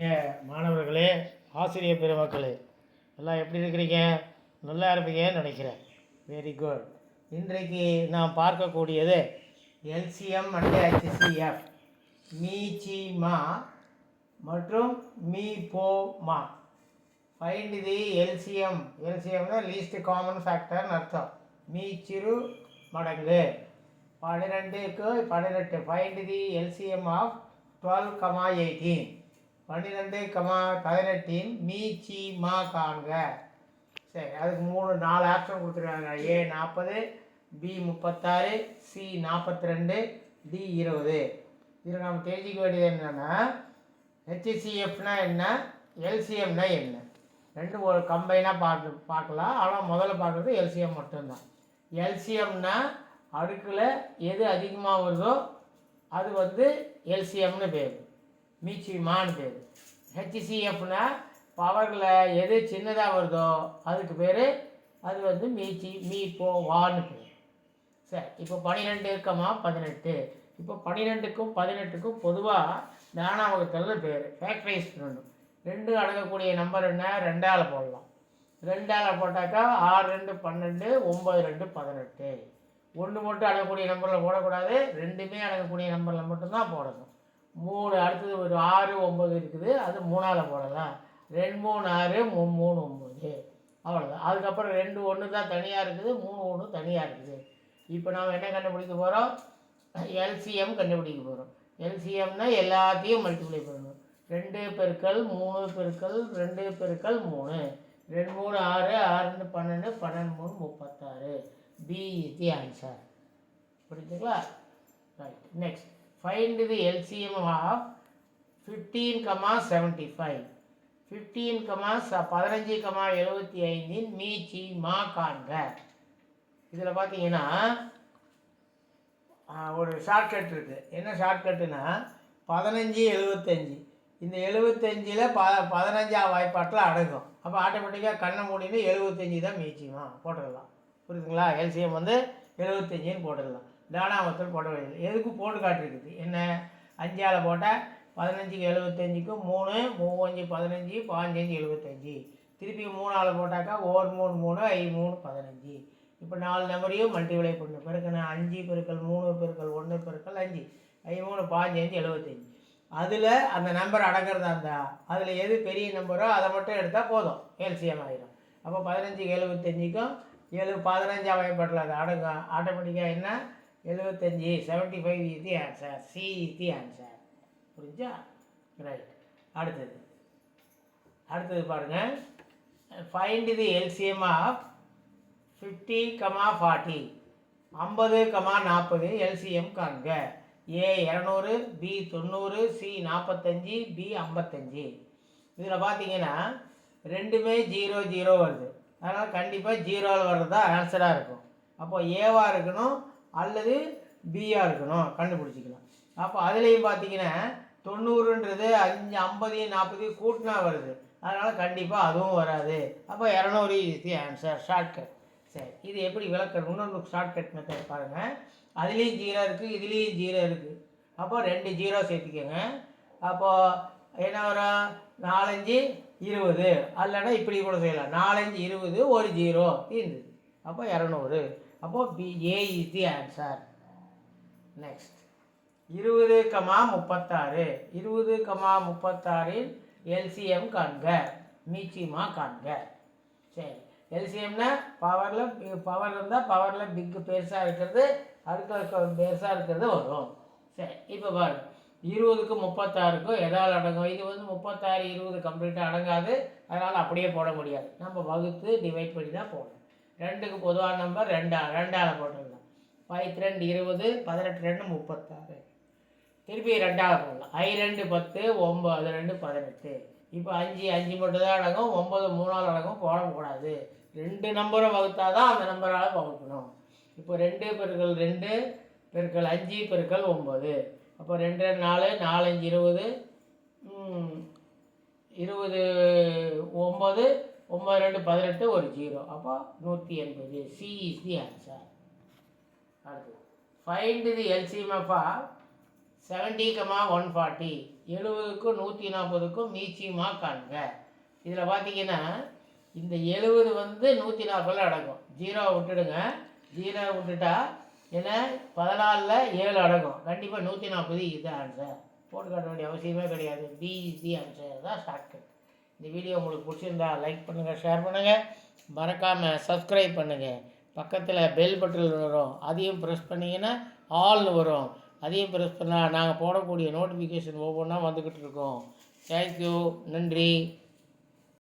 மாணவர்களே ஆசிரியர் பெருமக்களே எல்லாம் எப்படி இருக்கிறீங்க? நல்லா இருப்பீங்கன்னு நினைக்கிறேன். வெரி குட் இன்றைக்கு நாம் பார்க்கக்கூடியது எல்சிஎம் அண்ட் ஹெச்சிஎஃப் மீ சி மா மற்றும் மீ போ மா ஃபைண்ட் தி எல்சிஎம் எல்சிஎம்னா லீஸ்ட் காமன் ஃபேக்டர்னு அர்த்தம். மீ சிறு மடங்கு பன்னிரெண்டுக்கு பன்னிரெண்டு find the LCM of twelve comma eighteen பன்னிரெண்டு கமா பதினெட்டின் மீ சி மா காண்க. சரி அதுக்கு மூணு நாலு ஆப்ஷன் கொடுத்துருக்காங்க. ஏ நாற்பது பி முப்பத்தாறு சி நாற்பத்தி ரெண்டு டி இருபது. இதில் நம்ம தெரிஞ்சிக்க வேண்டியது என்னென்னா ஹெச்சிசிஎஃப்னா என்ன? எல்சிஎம்னா என்ன? ரெண்டு ஒரு கம்பைனாக பார்த்து பார்க்கலாம். ஆனால் முதல்ல பார்க்குறது எல்சிஎம் மட்டும்தான். எல்சிஎம்னா அடுக்கில் எது அதிகமாக வருதோ அது வந்து எல்சிஎம்னு பேர். மீச்சிமான்னு பேர் ஹெச்சிசிஎஃப்னா பவரில் எது சின்னதாக வருதோ அதுக்கு பேர் அது வந்து மீச்சி மீ போ வான்னு பேர். சரி இப்போ பன்னிரெண்டு இருக்கமா? பதினெட்டு. இப்போ பன்னிரெண்டுக்கும் பதினெட்டுக்கும் பொதுவாக தானாவகத்தில் பேர். ஃபேக்டரைஸ் பண்ணணும் ரெண்டு அடங்கக்கூடிய நம்பர் என்ன? ரெண்டால் போடலாம். ரெண்டால் போட்டாக்கா ஆறு ரெண்டு பன்னெண்டு ஒம்பது ரெண்டு பதினெட்டு. ஒன்று மட்டும் அடங்கக்கூடிய நம்பரில் போடக்கூடாது. ரெண்டுமே அடங்கக்கூடிய நம்பரில் மட்டும்தான் போடணும். மூணு அடுத்தது ஒரு ஆறு ஒம்பது இருக்குது. அது மூணால் போடலாம். ரெண்டு மூணு ஆறு மூணு மூணு ஒம்பது அவ்வளோதான் அதுக்கப்புறம் ரெண்டு ஒன்று தான் தனியாக இருக்குது. மூணு ஒன்று தனியாக இருக்குது. இப்போ நாம் என்ன கண்டுபிடிக்க போகிறோம் எல்சிஎம் கண்டுபிடிக்க போகிறோம் எல்சிஎம்னா எல்லாத்தையும் மல்டிப்ளை பண்ணணும். ரெண்டு பெருக்கள் மூணு பெருக்கள் ரெண்டு பெருக்கள் மூணு. ரெண்டு மூணு ஆறு ஆறு பன்னெண்டு பன்னெண்டு மூணு முப்பத்தாறு. பி ஆன்சர் புரிஞ்சுங்களா? Right next find the LCM of fifteen comma seventy five fifteen comma ச பதினஞ்சு கமா எழுபத்தி ஐந்தின் மீச்சி மா காண்க. இதில் பார்த்தீங்கன்னா ஒரு ஷார்ட்கட் இருக்குது என்ன ஷார்ட்கட்டுனா பதினஞ்சு எழுபத்தஞ்சி இந்த எழுபத்தஞ்சில் ப பதினஞ்சாம் வாய்ப்பாட்டில் அடங்கும். அப்போ ஆட்டோமேட்டிக்காக கண்ணை மூடினு எழுபத்தஞ்சி தான் மீச்சிமா போட்டுடலாம். புரியுதுங்களா? எல்சிஎம் வந்து எழுபத்தஞ்சின்னு போட்டுடலாம். தானாமத்தில் போட வேண்டியது. எதுக்கு போட்டு காட்டிருக்குது? என்ன? அஞ்சால் போட்டால் பதினஞ்சுக்கு எழுபத்தஞ்சுக்கு மூணு மூவஞ்சு பதினஞ்சு பாஞ்சஞ்சு எழுபத்தஞ்சி திருப்பி மூணால் போட்டாக்கா ஓர் மூணு மூணு ஐ மூணு பதினஞ்சு. இப்போ நாலு நம்பரையும் மல்டிப்ளை பண்ணு. பெருக்கணும் அஞ்சு பெருக்கள் மூணு பெருக்கள் ஒன்று பெருக்கள் அஞ்சு. ஐ மூணு பாஞ்சு அஞ்சு எழுபத்தஞ்சி அதில் அந்த நம்பர் அடங்குறதா இருந்தா அதில் எது பெரிய நம்பரோ அதை மட்டும் எடுத்தால் போதும். எல்சிஎம் ஆயிடும் அப்போ பதினஞ்சுக்கு எழுபத்தஞ்சிக்கும் ஏழு பதினஞ்சு வகைப்படல அது அடங்கும். ஆட்டோமேட்டிக்காக என்ன? எழுபத்தஞ்சி செவன்ட்டி ஃபைவ் இது ஆன்சர் சி இது ஆன்சர் புரிஞ்சா? ரைட் அடுத்தது. அடுத்தது பாருங்கள் find the LCM of fifty comma forty ஐம்பது கமா நாற்பது எல்சிஎம் காண்க. ஏ இரநூறு பி தொண்ணூறு சி நாற்பத்தஞ்சி பி ஐம்பத்தஞ்சி. இதில் பார்த்தீங்கன்னா ரெண்டுமே ஜீரோ ஜீரோ வருது. அதனால் கண்டிப்பாக ஜீரோவில் வர்றது தான் ஆன்சராக இருக்கும். அப்போது ஏவாக இருக்கணும் அல்லது பியாக இருக்கணும் கண்டுபிடிச்சிக்கலாம். அப்போ அதுலேயும் பார்த்தீங்கன்னா தொண்ணூறுன்றது அஞ்சு ஐம்பதையும் நாற்பதையும் கூட்டினா வருது. அதனால் கண்டிப்பாக அதுவும் வராது. அப்போ இரநூறு ஈஸி ஆன்சர் ஷார்ட்கட் சரி இது எப்படி விளக்கணும்? இன்னொன்று ஷார்ட்கட் மெத்தட் பாருங்கள் அதுலேயும் ஜீரோ இருக்குது இதுலேயும் ஜீரோ இருக்குது அப்போ ரெண்டு ஜீரோ சேர்த்துக்கோங்க. அப்போது என்ன வரும்? நாலஞ்சு இருபது. அல்லனா இப்படி கூட செய்யலாம். நாலஞ்சு இருபது ஒரு ஜீரோ தீர்ந்தது அப்போ இரநூறு. அப்போது B A is the answer next இருபது கமா முப்பத்தாறு. இருபது கமா முப்பத்தாறில் எல்சிஎம் காண்க. மீச்சிமா காண்க. சரி. எல்சிஎம்னா பவரில் பவர் இருந்தால் பவரில் பிக்கு பெருசாக இருக்கிறது அடுத்த பெருசாக இருக்கிறது வரும். சரி. இப்போ பாரு இருபதுக்கு முப்பத்தாறுக்கும் எதால் அடங்கும்? இது வந்து முப்பத்தாறு இருபது கம்ப்ளீட்டாக அடங்காது. அதனால் அப்படியே போட முடியாது. நம்ம வகுத்து டிவைட் பண்ணி தான் போடணும். ரெண்டுக்கு பொதுவான நம்பர் ரெண்டா ரெண்டால் போட்டுடலாம் பைத்து ரெண்டு இருபது பதினெட்டு ரெண்டு முப்பத்தாறு. திருப்பி ரெண்டாவது போடலாம். ஐ ரெண்டு பத்து ஒம்பது ரெண்டு பதினெட்டு. இப்போ அஞ்சு அஞ்சு மட்டும் தான் அடங்கும் ஒம்பது மூணாவது அடங்கும் போடக்கூடாது ரெண்டு நம்பரும் வகுத்தா தான் அந்த நம்பரால் வகுக்கணும். இப்போ ரெண்டு பெருக்கள் ரெண்டு பெருக்கள் அஞ்சு பெருக்கள் ஒம்பது அப்போ ரெண்டு ரெண்டு நாலு நாலஞ்சு இருபது. இருபது ஒம்பது ஒம்பது ரெண்டு பதினெட்டு ஒரு ஜீரோ. அப்போ நூற்றி எண்பது. சி இஸ் தி ஆன்சர் அடுத்து. Find the LCM of seventy comma one forty எழுபதுக்கும் நூற்றி நாற்பதுக்கும் மீச்சியமாக காண்க. இதில் பார்த்தீங்கன்னா இந்த எழுபது வந்து நூற்றி நாற்பதில் அடங்கும். ஜீரோ விட்டுடுங்க. ஜீரோ விட்டுட்டா ஏன்னா பதினாலில் ஏழு அடங்கும். கண்டிப்பாக நூற்றி நாற்பது இது ஆன்சர் போட்டு காட்ட வேண்டிய அவசியமே கிடையாது. பி இஸ் தி ஆன்சர் தான் ஷார்ட்கட் இந்த வீடியோ உங்களுக்கு பிடிச்சிருந்தா லைக் பண்ணுங்கள் ஷேர் பண்ணுங்கள் மறக்காமல் சப்ஸ்கிரைப் பண்ணுங்கள் பக்கத்தில் பெல் பட்டன் வரும். அதையும் ப்ரெஸ் பண்ணிங்கன்னா ஆல்னு வரும். அதையும் ப்ரெஸ் பண்ணால் நாங்கள் போடக்கூடிய நோட்டிஃபிகேஷன் ஒவ்வொன்றா வந்துக்கிட்டு இருக்கோம். தேங்க்யூ நன்றி.